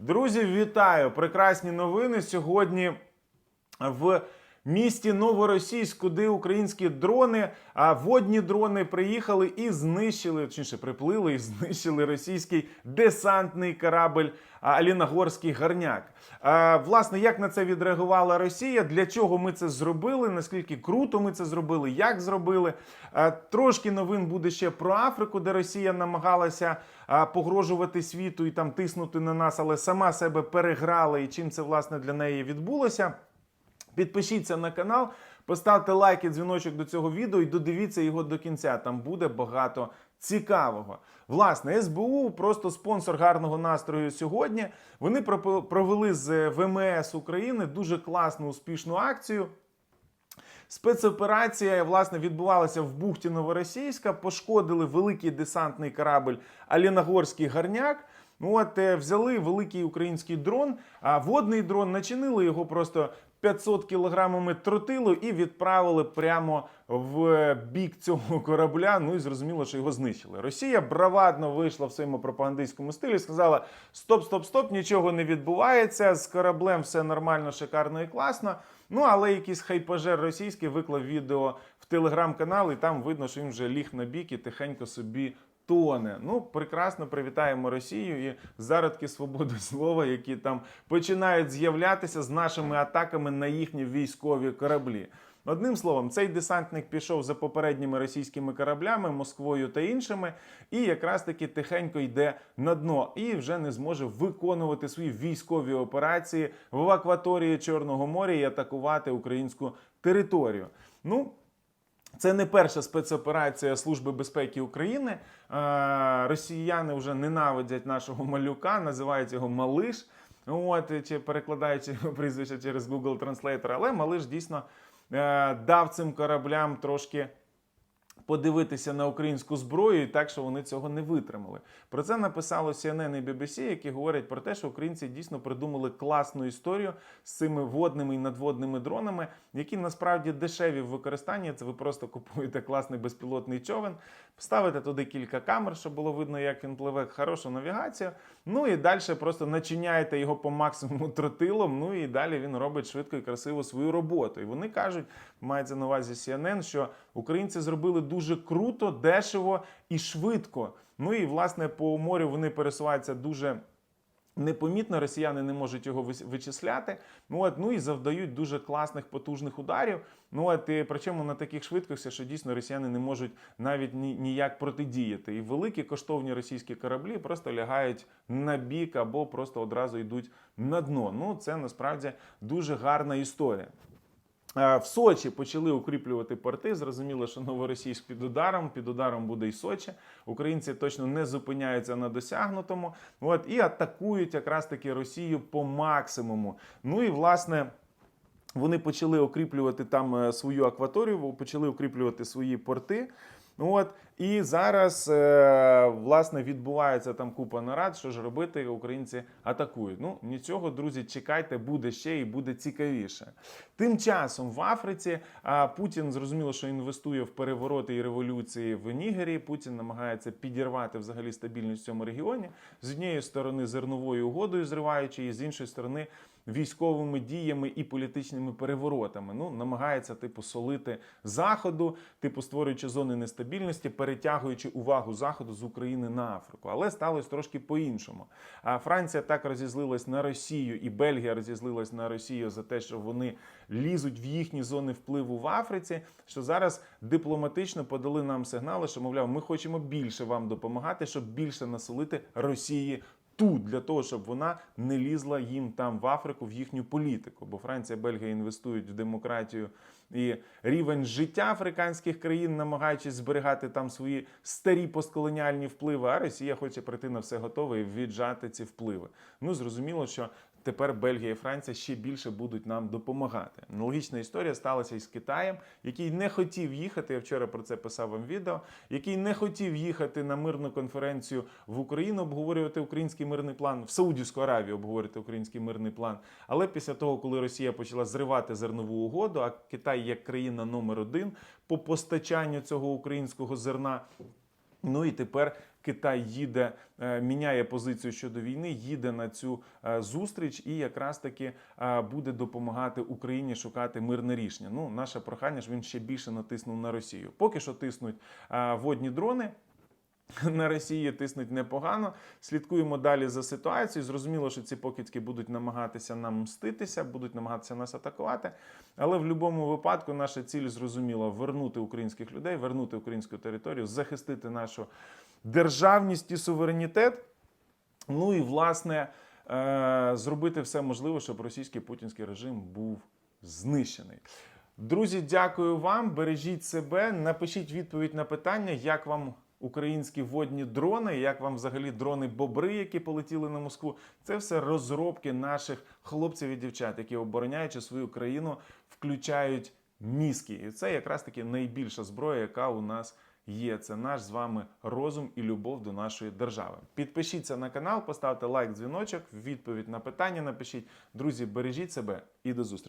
Друзі, вітаю! Прекрасні новини. Сьогодні в місті Новоросійськ, куди українські дрони, а водні дрони приїхали і знищили, точніше, приплили і знищили російський десантний корабль а, Алінагорський гарняк. А, Власне, як на це відреагувала Росія? Для чого ми це зробили? Наскільки круто ми це зробили? Як зробили? А, Трошки новин буде ще про Африку, де Росія намагалася погрожувати світу і там тиснути на нас, але сама себе переграла. І чим це власне для неї відбулося? Підпишіться на канал, поставте лайк і дзвіночок до цього відео і додивіться його до кінця. Там буде багато цікавого. Власне, СБУ просто спонсор гарного настрою сьогодні. Вони провели з ВМС України дуже класну успішну акцію. Спецоперація власне відбувалася в бухті Новоросійська. Пошкодили великий десантний корабль Алінагорський гарняк. От е, взяли великий український дрон, а водний дрон начинили його просто 500 кілограмами тротилу і відправили прямо в бік цього корабля. Ну і зрозуміло, що його знищили. Росія бравадно вийшла в своєму пропагандистському стилі. Сказала: стоп, стоп, стоп, нічого не відбувається. З кораблем все нормально, шикарно і класно. Ну, але якийсь хайпажер російський виклав відео в телеграм-канал, і там видно, що він вже ліг на бік і тихенько собі тоне. Ну, прекрасно привітаємо Росію і зародки свободи слова, які там починають з'являтися з нашими атаками на їхні військові кораблі. Одним словом, цей десантник пішов за попередніми російськими кораблями, Москвою та іншими, і якраз таки тихенько йде на дно і вже не зможе виконувати свої військові операції в акваторії Чорного моря і атакувати українську територію. Ну, це не перша спецоперація Служби безпеки України. Е, Росіяни вже ненавидять нашого малюка, називають його Малиш. От, чи перекладаючи його прізвище через Google Translator. Але Малиш дійсно е, дав цим кораблям трошки подивитися на українську зброю, і так що вони цього не витримали. Про це написало CNN і BBC, які говорять про те, що українці дійсно придумали класну історію з цими водними і надводними дронами, які насправді дешеві в використанні. Це ви просто купуєте класний безпілотний човен, ставите туди кілька камер, щоб було видно, як він пливе, хорошу навігацію. Ну і далі просто начиняєте його по максимуму тротилом. Ну і далі він робить швидко і красиво свою роботу. І вони кажуть, мається на увазі CNN, що українці зробили дуже круто, дешево і швидко. Ну і власне по морю вони пересуваються дуже. Непомітно росіяни не можуть його вичисляти. Ну от ну і завдають дуже класних потужних ударів. Ну от і причому на таких швидкостях, що дійсно росіяни не можуть навіть ні, ніяк протидіяти. І великі коштовні російські кораблі просто лягають на бік або просто одразу йдуть на дно. Ну це насправді дуже гарна історія. Е, В Сочі почали укріплювати порти. Зрозуміло, що новоросійськ під ударом, під ударом буде і Сочі. Українці точно не зупиняються на досягнутому. От і атакують якраз таки Росію по максимуму. Ну і власне. Вони почали укріплювати там е, свою акваторію, почали укріплювати свої порти. От і зараз е, власне відбувається там купа нарад. Що ж робити? Українці атакують. Ну нічого, друзі, чекайте, буде ще і буде цікавіше. Тим часом в Африці Путін зрозуміло, що інвестує в перевороти і революції в Нігері. Путін намагається підірвати взагалі стабільність в цьому регіоні з однієї сторони зерновою угодою, зриваючи, і з іншої сторони військовими діями і політичними переворотами. Ну намагається типу солити заходу, типу створюючи зони нестабільності, перетягуючи увагу заходу з України на Африку. Але сталося трошки по-іншому. А Франція так розізлилась на Росію, і Бельгія розізлилась на Росію за те, що вони лізуть в їхні зони впливу в Африці. Що зараз дипломатично подали нам сигнали, що мовляв, ми хочемо більше вам допомагати, щоб більше насолити Росії тут для того, щоб вона не лізла їм там в Африку в їхню політику. Бо Франція, Бельгія інвестують в демократію і рівень життя африканських країн, намагаючись зберігати там свої старі постколоніальні впливи. А Росія хоче прийти на все готове і віджати ці впливи. Ну зрозуміло, що. Тепер Бельгія і Франція ще більше будуть нам допомагати. Аналогічна історія сталася із Китаєм, який не хотів їхати. Я вчора про це писав вам відео, який не хотів їхати на мирну конференцію в Україну, обговорювати український мирний план в Саудівську Аравію, обговорювати український мирний план. Але після того, коли Росія почала зривати зернову угоду, а Китай як країна номер один по постачанню цього українського зерна. Ну і тепер Китай їде, е, міняє позицію щодо війни, їде на цю е, зустріч і якраз таки е, буде допомагати Україні шукати мирне рішення. Ну, наше прохання ж він ще більше натиснув на Росію. Поки що тиснуть водні дрони. На Росії тиснуть непогано. Слідкуємо далі за ситуацією. Зрозуміло, що ці покидьки будуть намагатися нам мститися, будуть намагатися нас атакувати. Але в будь-якому випадку наша ціль зрозуміла вернути українських людей, вернути українську територію, захистити нашу державність і суверенітет. Ну і власне е, зробити все можливе, щоб російський путінський режим був знищений. Друзі, дякую вам. Бережіть себе. Напишіть відповідь на питання, як вам українські водні дрони, як вам взагалі дрони бобри, які полетіли на Москву. Це все розробки наших хлопців і дівчат, які обороняючи свою країну, включають мізки. І це якраз таки найбільша зброя, яка у нас є. Це наш з вами розум і любов до нашої держави. Підпишіться на канал, поставте лайк, дзвіночок, відповідь на питання напишіть. Друзі, бережіть себе і до зустрічі.